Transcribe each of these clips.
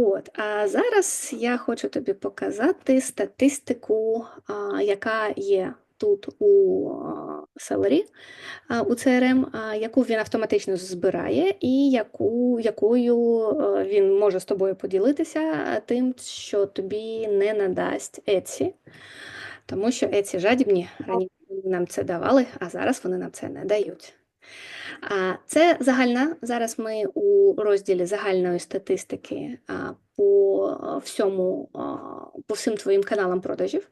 От, а зараз я хочу тобі показати статистику, а, яка є тут у Celery, у CRM, а, яку він автоматично збирає, і яку, якою а, він може з тобою поділитися тим, що тобі не надасть Etsy. Тому що Etsy жадібні, раніше нам це давали, а зараз вони нам це не дають. Це загальна. Зараз ми у розділі загальної статистики по всьому, по всім твоїм каналам продажів.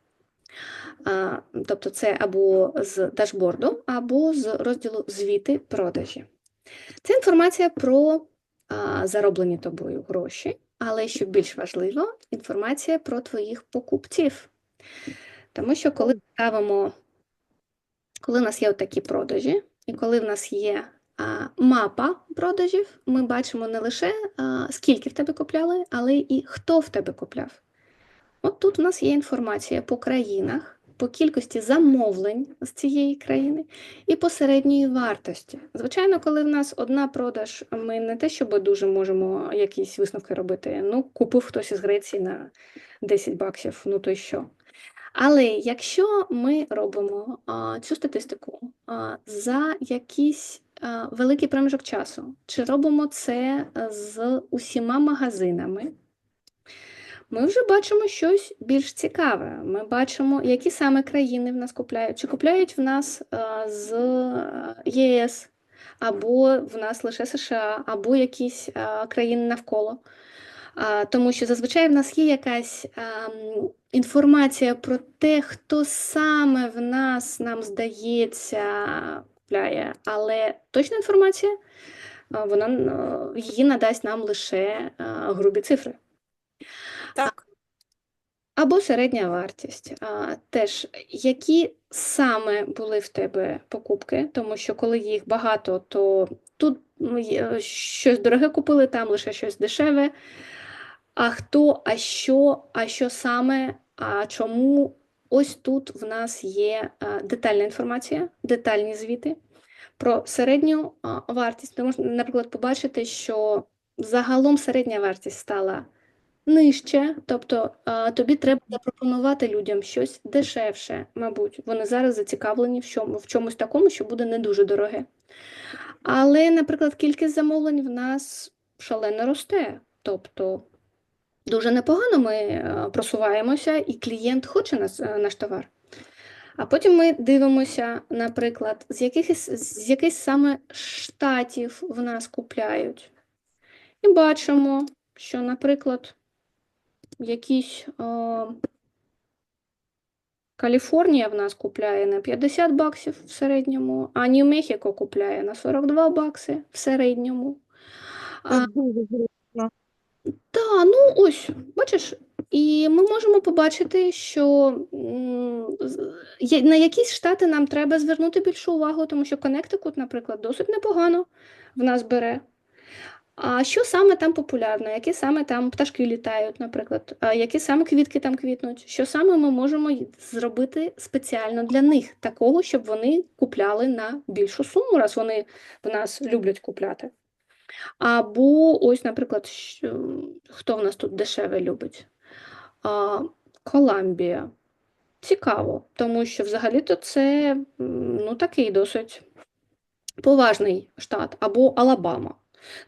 Тобто це або з дашборду, або з розділу звіти продажі. Це інформація про зароблені тобою гроші, але що більш важливо, інформація про твоїх покупців. Тому що коли ставимо, коли у нас є такі продажі, і коли в нас є мапа продажів, ми бачимо не лише скільки в тебе купляли, але і хто в тебе купляв. От тут у нас є інформація по країнах, по кількості замовлень з цієї країни і по середньої вартості. Звичайно, коли в нас одна продаж, ми не те, щоб дуже можемо якісь висновки робити. Ну, купив хтось із Греції на 10 баксів, ну то й що. Але якщо ми робимо а, цю статистику а, за якийсь а, великий проміжок часу, чи робимо це з усіма магазинами, ми вже бачимо щось більш цікаве. Ми бачимо, які саме країни в нас купляють, чи купляють в нас а, з ЄС, або в нас лише США, або якісь а, країни навколо. Тому що зазвичай в нас є якась а, інформація про те, хто саме в нас, нам здається, купляє, але точна інформація, вона її надасть нам лише а, грубі цифри. Так, Або середня вартість. А, теж, які саме були в тебе покупки, тому що коли їх багато, то тут щось дороге купили, там лише щось дешеве. А хто, а що, а що саме, а чому? Ось тут в нас є детальна інформація, детальні звіти про середню вартість. Ти можна, наприклад, побачити, що загалом середня вартість стала нижче, тобто тобі треба запропонувати людям щось дешевше, мабуть. Вони зараз зацікавлені в чомусь такому, що буде не дуже дороге. Але, наприклад, кількість замовлень в нас шалено росте. Тобто дуже непогано ми е, просуваємося, і клієнт хоче нас, е, наш товар. А потім ми дивимося, наприклад, з яких, з яких саме штатів в нас купляють. І бачимо, що, наприклад, якісь е, Каліфорнія в нас купляє на 50 баксів в середньому, а Нью-Мехіко купляє на 42 бакси в середньому. А. та, ну ось, бачиш, і ми можемо побачити, що на якісь штати нам треба звернути більшу увагу, тому що Коннектикут, наприклад, досить непогано в нас бере. А що саме там популярно, які саме там пташки літають, наприклад, які саме квітки там квітнуть, що саме ми можемо зробити спеціально для них, такого, щоб вони купляли на більшу суму, раз вони в нас люблять купляти. Або ось, наприклад, що, хто в нас тут дешеве любить? А, Коламбія. Цікаво, тому що взагалі-то це ну, такий досить поважний штат, або Алабама.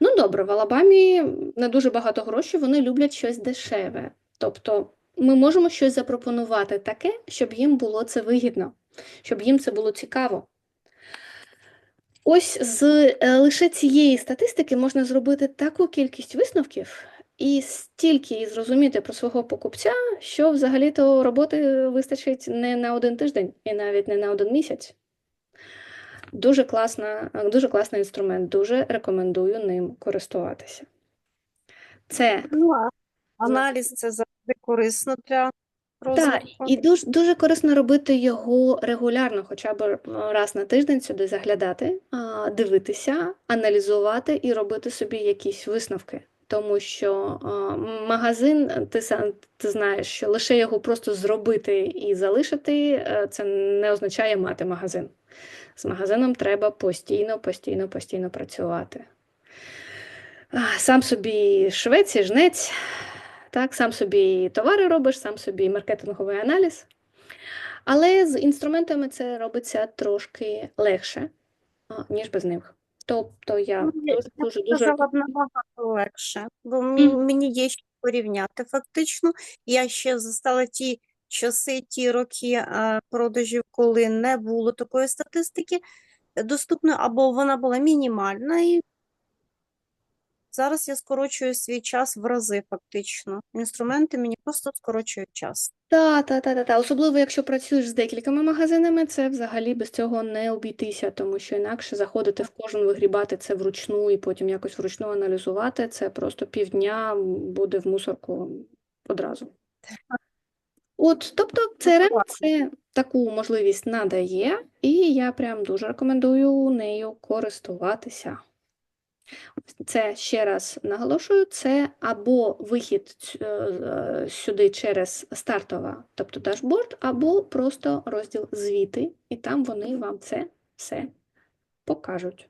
Ну, добре, в Алабамі не дуже багато грошей, вони люблять щось дешеве. Тобто ми можемо щось запропонувати таке, щоб їм було це вигідно, щоб їм це було цікаво. Ось з е, лише цієї статистики можна зробити таку кількість висновків і стільки зрозуміти про свого покупця, що взагалі-то роботи вистачить не на один тиждень і навіть не на один місяць. Дуже класна, дуже класний інструмент, дуже рекомендую ним користуватися. Це Ну, аналіз це завжди корисно для Так, і дуже, дуже корисно робити його регулярно, хоча б раз на тиждень сюди заглядати, дивитися, аналізувати і робити собі якісь висновки. Тому що магазин, ти сам ти знаєш, що лише його просто зробити і залишити, е, це не означає мати магазин. З магазином треба постійно, постійно, постійно працювати. сам собі швець і жнець, так, сам собі товари робиш, сам собі маркетинговий аналіз. Але з інструментами це робиться трошки легше, ніж без них. Тобто я Ну, дуже, дуже, Сказала набагато легше, бо мені, є що порівняти фактично. Я ще застала ті часи, ті роки продажів, коли не було такої статистики доступної, або вона була мінімальна, і зараз я скорочую свій час в рази фактично. Інструменти мені просто скорочують час. Та, та, та, та, та. Особливо, якщо працюєш з декількома магазинами, це взагалі без цього не обійтися, тому що інакше заходити в кожен, вигрібати це вручну і потім якось вручну аналізувати, це просто півдня буде в мусорку одразу. От, тобто CRM це таку можливість надає, і я прям дуже рекомендую нею користуватися. Це ще раз наголошую, це або вихід е, е, сюди через стартова, тобто дашборд, або просто розділ звіти, і там вони вам це все покажуть.